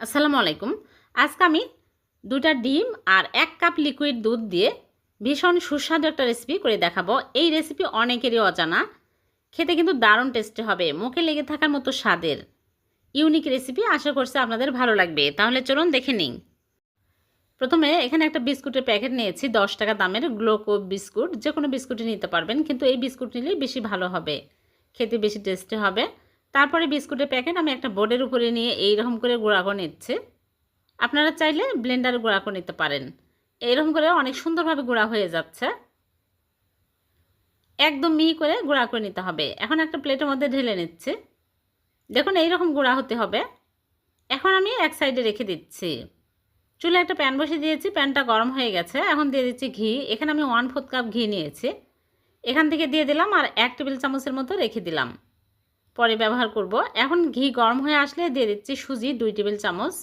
আসসালামু আলাইকুম। আজকে আমি দুটা ডিম আর এক কাপ লিকুইড দুধ দিয়ে ভীষণ সুস্বাদু একটা রেসিপি করে দেখাবো। এই রেসিপি অনেকেরই অজানা। খেতে কিন্তু দারুণ টেস্টি হবে। মুখে লেগে থাকার মতো স্বাদের ইউনিক রেসিপি আশা করছি আপনাদের ভালো লাগবে। তাহলে চলুন দেখে নিন প্রথমে এখানে একটা বিস্কুটের প্যাকেট নিয়েছি, দশ টাকা দামের গ্লোকো বিস্কুট। যে কোনো বিস্কুটই নিতে পারবেন, কিন্তু এই বিস্কুট নিলেই বেশি ভালো হবে। খেতে বেশি টেস্টি হবে। তারপরে বিস্কুটের প্যাকেট আমি একটা বোর্ডের উপরে নিয়ে এইরকম করে গুঁড়া করে নিচ্ছি। আপনারা চাইলে ব্লেন্ডারে গুঁড়া করে নিতে পারেন। এইরকম করে অনেক সুন্দরভাবে গুঁড়া হয়ে যাচ্ছে। একদম মিহি করে গুঁড়া করে নিতে হবে। এখন একটা প্লেটের মধ্যে ঢেলে নিচ্ছি। দেখুন, এইরকম গুঁড়া হতে হবে। এখন আমি এক সাইডে রেখে দিচ্ছি। চুলে একটা প্যান বসিয়ে দিয়েছি। প্যানটা গরম হয়ে গেছে। এখন দিয়ে দিচ্ছি ঘি। এখানে আমি ওয়ান ফোর্থ কাপ ঘি নিয়েছি। এখান থেকে দিয়ে দিলাম আর এক টেবিল চামচের মতো রেখে দিলাম। পরে ব্যবহার করব। এখন ঘি গরম হয়ে আসলে দিয়ে দিচ্ছি সুজি দুই টেবিল চামচ।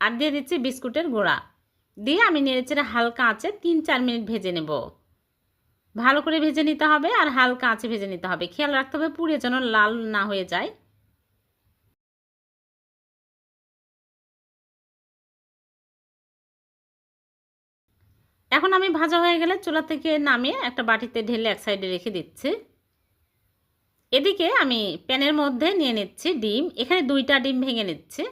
আর দিয়ে দিচ্ছি বিস্কুটের গুঁড়া। দিয়ে আমি নেড়েচেড়ে হালকা আঁচে তিন চার মিনিট ভেজে নেব। ভালো করে ভেজে নিতে হবে আর হালকা আঁচে ভেজে নিতে হবে। খেয়াল রাখতে হবে পুড়ে যেন লাল না হয়ে যায়। এখন আমি ভাজা হয়ে গেলে চুলা থেকে নামিয়ে একটা বাটিতে ঢেলে এক সাইডে রেখে দিচ্ছি। এদিকে আমি প্যানের মধ্যে নিয়ে নিচ্ছি ডিম। এখানে দুইটা ডিম ভেঙে নিচ্ছি।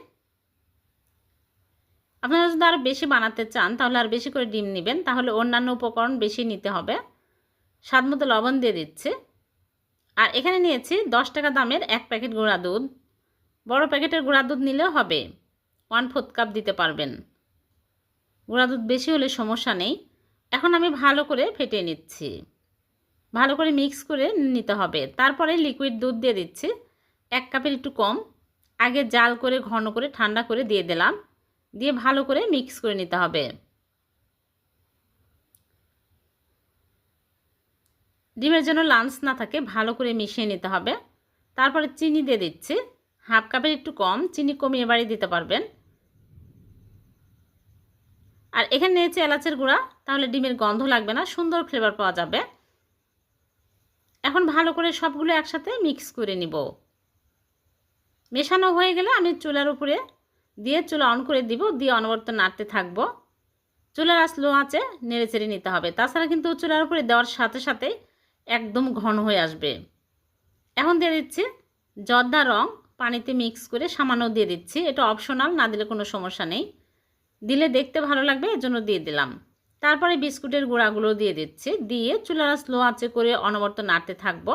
আপনারা যদি আরও বেশি বানাতে চান, তাহলে আর বেশি করে ডিম নেবেন। তাহলে অন্যান্য উপকরণ বেশি নিতে হবে। স্বাদ মতো লবণ দিয়ে দিচ্ছি। আর এখানে নিয়েছি দশ টাকা দামের এক প্যাকেট গুঁড়া দুধ। বড় প্যাকেটের গুঁড়া দুধ নিলেও হবে। ওয়ান ফোর্থ কাপ দিতে পারবেন। গুঁড়া দুধ বেশি হলে সমস্যা নেই। এখন আমি ভালো করে ফেটে নিচ্ছি। ভালো করে মিক্স করে নিতে হবে। তারপরে লিকুইড দুধ দিয়ে দিচ্ছি। এক কাপের একটু কম। আগে জাল করে, ঘন করে, ঠান্ডা করে দিয়ে দিলাম। দিয়ে ভালো করে মিক্স করে নিতে হবে। ডিমের জন্য লাঞ্চ না থাকে, ভালো করে মিশিয়ে নিতে হবে। তারপরে চিনি দিয়ে দিচ্ছি। হাফ কাপের একটু কম। চিনি কমিয়ে বাড়িয়ে দিতে পারবেন। আর এখানে নিয়েছে এলাচের গুঁড়া, তাহলে ডিমের গন্ধ লাগবে না, সুন্দর ফ্লেভার পাওয়া যাবে। এখন ভালো করে সবগুলো একসাথে মিক্স করে নিব। মেশানো হয়ে গেলে আমি চুলার উপরে দিয়ে চুলা অন করে দিব, দিয়ে অনবরত নাড়তে থাকব। চুলার আস লো আঁচে নেড়ে চেড়ে নিতে হবে। তাছাড়া কিন্তু চুলার উপরে দেওয়ার সাথে সাথেই একদম ঘন হয়ে আসবে। এখন দিয়ে দিচ্ছি জর্দা রং, পানিতে মিক্স করে সামান্য দিয়ে দিচ্ছি। এটা অপশনাল না দিলে কোনো সমস্যা নেই। দিলে দেখতে ভালো লাগবে এজন্য দিয়ে দিলাম। তারপরে বিস্কুটের গুঁড়াগুলো দিয়ে দিচ্ছি। দিয়ে চুলার স্লো আঁচে করে অনবরত নাড়তে থাকব।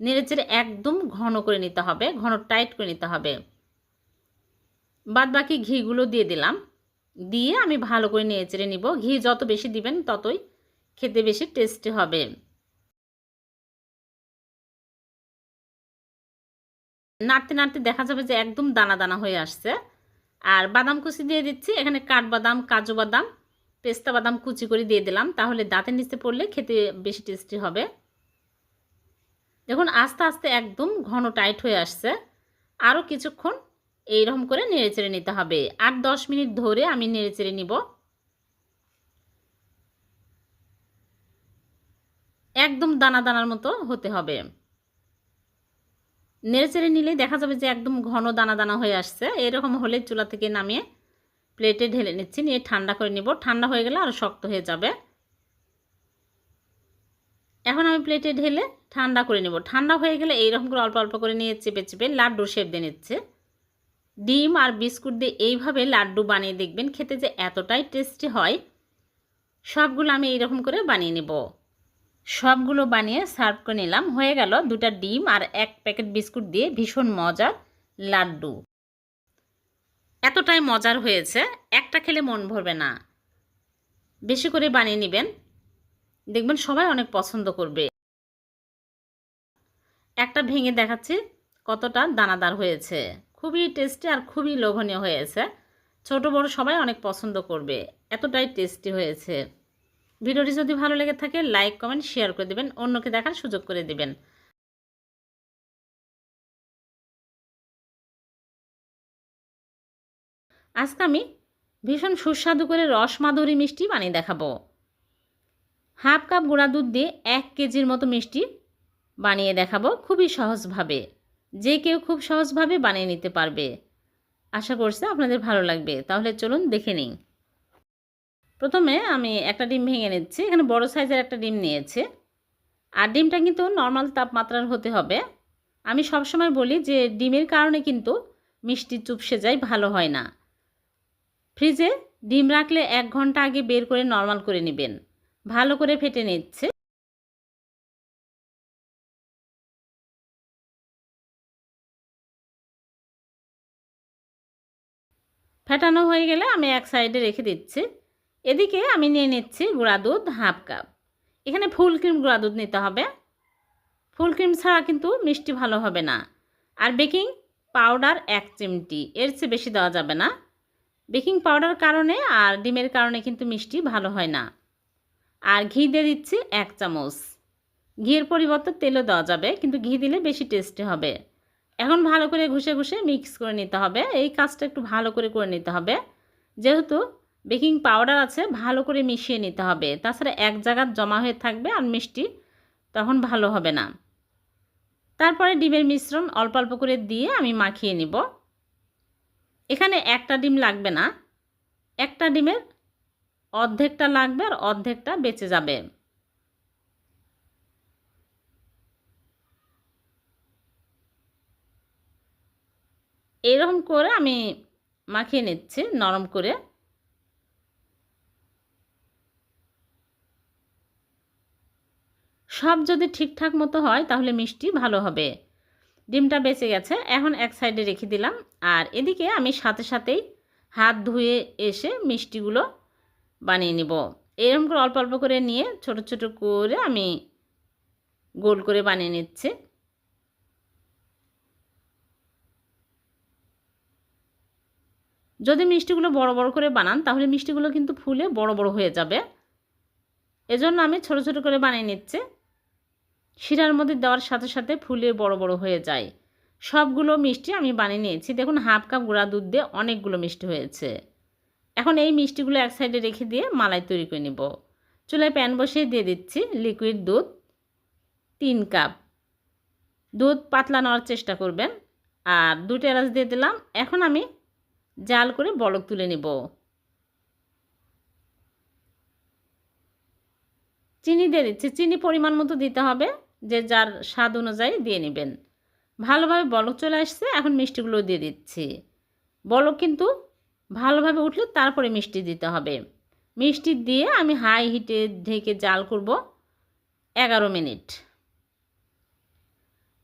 নেড়েচেড়ে একদম ঘন করে নিতে হবে, ঘন টাইট করে নিতে হবে। বাদ বাকি ঘিগুলো দিয়ে দিলাম। দিয়ে আমি ভালো করে নেড়েচেড়ে নিব। ঘি যত বেশি দিবেন ততই খেতে বেশি টেস্টি হবে। নাড়তে নাড়তে দেখা যাবে যে একদম দানা দানা হয়ে আসছে। আর বাদাম কুচি দিয়ে দিচ্ছি। এখানে কাঠবাদাম, কাজু বাদাম, পেস্তা বাদাম কুচি করে দিয়ে দিলাম। তাহলে দাঁতের নিচে পড়লে খেতে বেশি টেস্টি হবে। দেখুন, আস্তে আস্তে একদম ঘন টাইট হয়ে আসছে। আরও কিছুক্ষণ এইরকম করে নেড়েচেড়ে নিতে হবে। আট দশ মিনিট ধরে আমি নেড়েচেড়ে নিব। একদম দানা দানার মতো হতে হবে। নেড়েচেড়ে নিলেই দেখা যাবে যে একদম ঘন দানা দানা হয়ে আসছে। এরকম হলে চুলা থেকে নামিয়ে প্লেটে ঢেলে নিচ্ছি, নিয়ে ঠান্ডা করে নিব। ঠান্ডা হয়ে গেলে আরও শক্ত হয়ে যাবে। এখন আমি প্লেটে ঢেলে ঠান্ডা করে নেব। ঠান্ডা হয়ে গেলে এইরকম করে অল্প অল্প করে নিয়ে চেপে চেপে লাড্ডু শেপ দিয়ে নিচ্ছে। ডিম আর বিস্কুট দিয়ে এইভাবে লাড্ডু বানিয়ে দেখবেন, খেতে যে এতটাই টেস্টি হয়। সবগুলো আমি এইরকম করে বানিয়ে নেব। সবগুলো বানিয়ে সার্ভ করে নিলাম। হয়ে গেল দুটা ডিম আর এক প্যাকেট বিস্কুট দিয়ে ভীষণ মজার লাড্ডু। এতটাই মজার হয়েছে, একটা খেলে মন ভরবে না। বেশি করে বানিয়ে নেবেন, দেখবেন সবাই অনেক পছন্দ করবে। একটা ভেঙে দেখাচ্ছি কতটা দানাদার হয়েছে। খুবই টেস্টি আর খুবই লোভনীয় হয়েছে। ছোট বড় সবাই অনেক পছন্দ করবে, এতটাই টেস্টি হয়েছে। ভিডিওটি যদি ভালো লেগে থাকে, লাইক, কমেন্ট, শেয়ার করে দেবেন। অন্যকে দেখার সুযোগ করে দেবেন। আজকে আমি ভীষণ সুস্বাদু করে রস মাধুরী মিষ্টি বানিয়ে দেখাবো। হাফ কাপ গুঁড়া দুধ দিয়ে এক কেজির মতো মিষ্টি বানিয়ে দেখাবো খুবই সহজভাবে। যে কেউ খুব সহজভাবে বানিয়ে নিতে পারবে। আশা করছি আপনাদের ভালো লাগবে। তাহলে চলুন দেখে নিই। প্রথমে আমি একটা ডিম ভেঙে নিচ্ছি। এখানে বড় সাইজের একটা ডিম নিয়েছি। আর ডিমটা কিন্তু নর্মাল তাপমাত্রার হতে হবে। আমি সবসময় বলি যে ডিমের কারণে কিন্তু মিষ্টি চুপসে যায়, ভালো হয় না। ফ্রিজে ডিম রাখলে এক ঘণ্টা আগে বের করে নর্মাল করে নেবেন। ভালো করে ফেটে নিচ্ছে। ফেটানো হয়ে গেলে আমি এক সাইডে রেখে দিচ্ছি। এদিকে আমি নিয়ে নিচ্ছি গুঁড়া দুধ হাফ কাপ। এখানে ফুল ক্রিম গুঁড়া দুধ নিতে হবে। ফুল ক্রিম ছাড়া কিন্তু মিষ্টি ভালো হবে না। আর বেকিং পাউডার এক চিমটি, এর চেয়ে বেশি দেওয়া যাবে না। বেকিং পাউডার কারণে আর ডিমের কারণে কিন্তু মিষ্টি ভালো হয় না। আর ঘি দিয়ে দিচ্ছি এক চামচ। ঘিয়ের পরিবর্তে তেলও দেওয়া যাবে, কিন্তু ঘি দিলে বেশি টেস্টি হবে। এখন ভালো করে ঘষে ঘষে মিক্স করে নিতে হবে। এই কাজটা একটু ভালো করে করে নিতে হবে। যেহেতু বেকিং পাউডার আছে, ভালো করে মিশিয়ে নিতে হবে। তাছাড়া এক জায়গার জমা হয়ে থাকবে আর মিষ্টি তখন ভালো হবে না। তারপরে ডিমের মিশ্রণ অল্প অল্প করে দিয়ে আমি মাখিয়ে নিব। এখানে একটা ডিম লাগবে না। একটা ডিমের অর্ধেকটা লাগবে আর অর্ধেকটা বেঁচে যাবে। এরকম করে আমি মাখিয়ে নিচ্ছি নরম করে। সব যদি ঠিকঠাক মতো হয়, তাহলে মিষ্টি ভালো হবে। ডিমটা বেঁচে গেছে, এখন এক সাইডে রেখে দিলাম। আর এদিকে আমি সাথে সাথেই হাত ধুয়ে এসে মিষ্টিগুলো বানিয়ে নিব। এরকম করে অল্প অল্প করে নিয়ে ছোট ছোট করে আমি গোল করে বানিয়ে নিচ্ছি। যদি মিষ্টিগুলো বড় বড় করে বানান, তাহলে মিষ্টিগুলো কিন্তু ফুলে বড় বড় হয়ে যাবে। এজন্য আমি ছোট ছোট করে বানিয়ে নিচ্ছি। শিরার মধ্যে দেওয়ার সাথে সাথে ফুলে বড় বড় হয়ে যায়। সবগুলো মিষ্টি আমি বানিয়ে নিয়েছি। দেখুন, হাফ কাপ গুঁড়া দুধ দিয়ে অনেকগুলো মিষ্টি হয়েছে। এখন এই মিষ্টিগুলো এক সাইডে রেখে দিয়ে মালাই তৈরি করে নিব। চুলায় প্যান বসিয়ে দিয়ে দিচ্ছি লিকুইড দুধ তিন কাপ। দুধ পাতলা নেওয়ার চেষ্টা করবেন। আর দুটো এলাচ দিয়ে দিলাম। এখন আমি জাল করে বলক তুলে নেব। চিনি দিয়ে দিচ্ছি। চিনি পরিমাণ মতো দিতে হবে। যে যার স্বাদ অনুযায়ী দিয়ে নেবেন। ভালোভাবে বলক চলে আসছে, এখন মিষ্টিগুলো দিয়ে দিচ্ছি। বলক কিন্তু ভালোভাবে উঠলে তারপরে মিষ্টি দিতে হবে। মিষ্টি দিয়ে আমি হাই হিটে ঢেকে জাল করব এগারো মিনিট।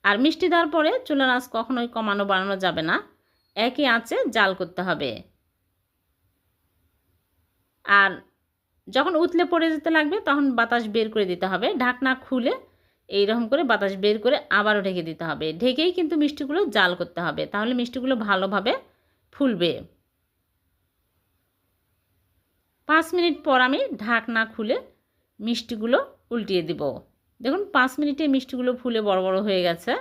আর মিষ্টি দেওয়ার পরে চুলার আঁচ কখনোই কমানো বাড়ানো যাবে না। একই আঁচে জাল করতে হবে। আর যখন উতলে পড়ে যেতে লাগবে তখন বাতাস বের করে দিতে হবে। ঢাকনা খুলে এই রকম করে বাতাস বের করে আবারও ঢেকে দিতে হবে। ঢেকেই কিন্তু মিষ্টিগুলো জাল করতে হবে। তাহলে মিষ্টিগুলো ভালোভাবে ফুলবে। পাঁচ মিনিট পর আমি ঢাকনা খুলে মিষ্টিগুলো উল্টিয়ে দিব। দেখুন, পাঁচ মিনিটে মিষ্টিগুলো ফুলে বড় বড় হয়ে গেছে।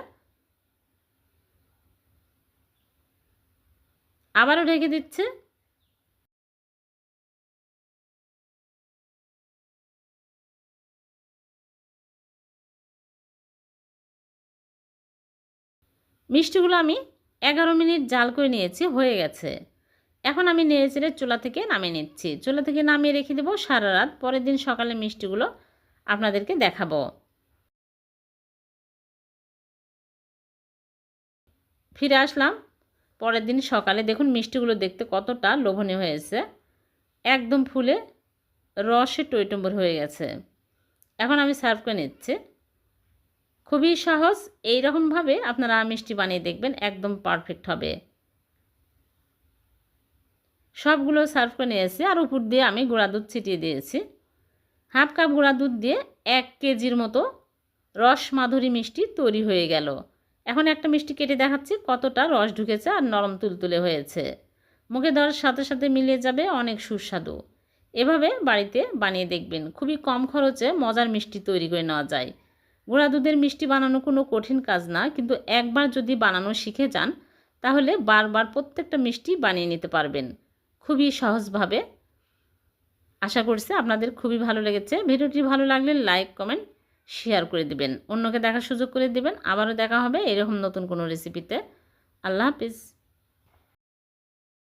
আবারও ঢেকে দিচ্ছে। মিষ্টিগুলো আমি এগারো মিনিট জাল করে নিয়েছি, হয়ে গেছে। এখন আমি নেড়ে চেড়ে চুলা থেকে নামিয়ে নিচ্ছি। চুলা থেকে নামিয়ে রেখে দেবো সারা রাত। পরের দিন সকালে মিষ্টিগুলো আপনাদেরকে দেখাবো। ফিরে আসলাম। পরের দিন সকালে দেখুন মিষ্টিগুলো দেখতে কতটা লোভনীয় হয়েছে। একদম ফুলে রসে টইটম্বর হয়ে গেছে। এখন আমি সার্ভ করে নিচ্ছি। খুবই সহজ। এই রকমভাবে আপনারা মিষ্টি বানিয়ে দেখবেন, একদম পারফেক্ট হবে। সবগুলো সার্ভ করে নিয়েছি আর উপর দিয়ে আমি গুঁড়া দুধ ছিটিয়ে দিয়েছি। হাফ কাপ গুঁড়া দুধ দিয়ে এক কেজির মতো রস মাধুরী মিষ্টি তৈরি হয়ে গেল। এখন একটা মিষ্টি কেটে দেখাচ্ছি, কতটা রস ঢুকেছে আর নরম তুলতুলে হয়েছে। মুখে দেওয়ার সাথে সাথে মিলিয়ে যাবে অনেক সুস্বাদু। এভাবে বাড়িতে বানিয়ে দেখবেন। খুবই কম খরচে মজার মিষ্টি তৈরি করে নেওয়া যায়। গুঁড়া দুধের মিষ্টি বানানো কোনো কঠিন কাজ না, কিন্তু একবার যদি বানানো শিখে যান, তাহলে বারবার প্রত্যেকটা মিষ্টি বানিয়ে নিতে পারবেন। খুবই সহজভাবে। আশা করছি আপনাদের খুবই ভালো লেগেছে। ভিডিওটি ভালো লাগলে লাইক, কমেন্ট, শেয়ার করে দিবেন। অন্যকে দেখার সুযোগ করে দিবেন। আবারও দেখা হবে এরকম নতুন কোনো রেসিপিতে। আল্লাহ হাফিজ।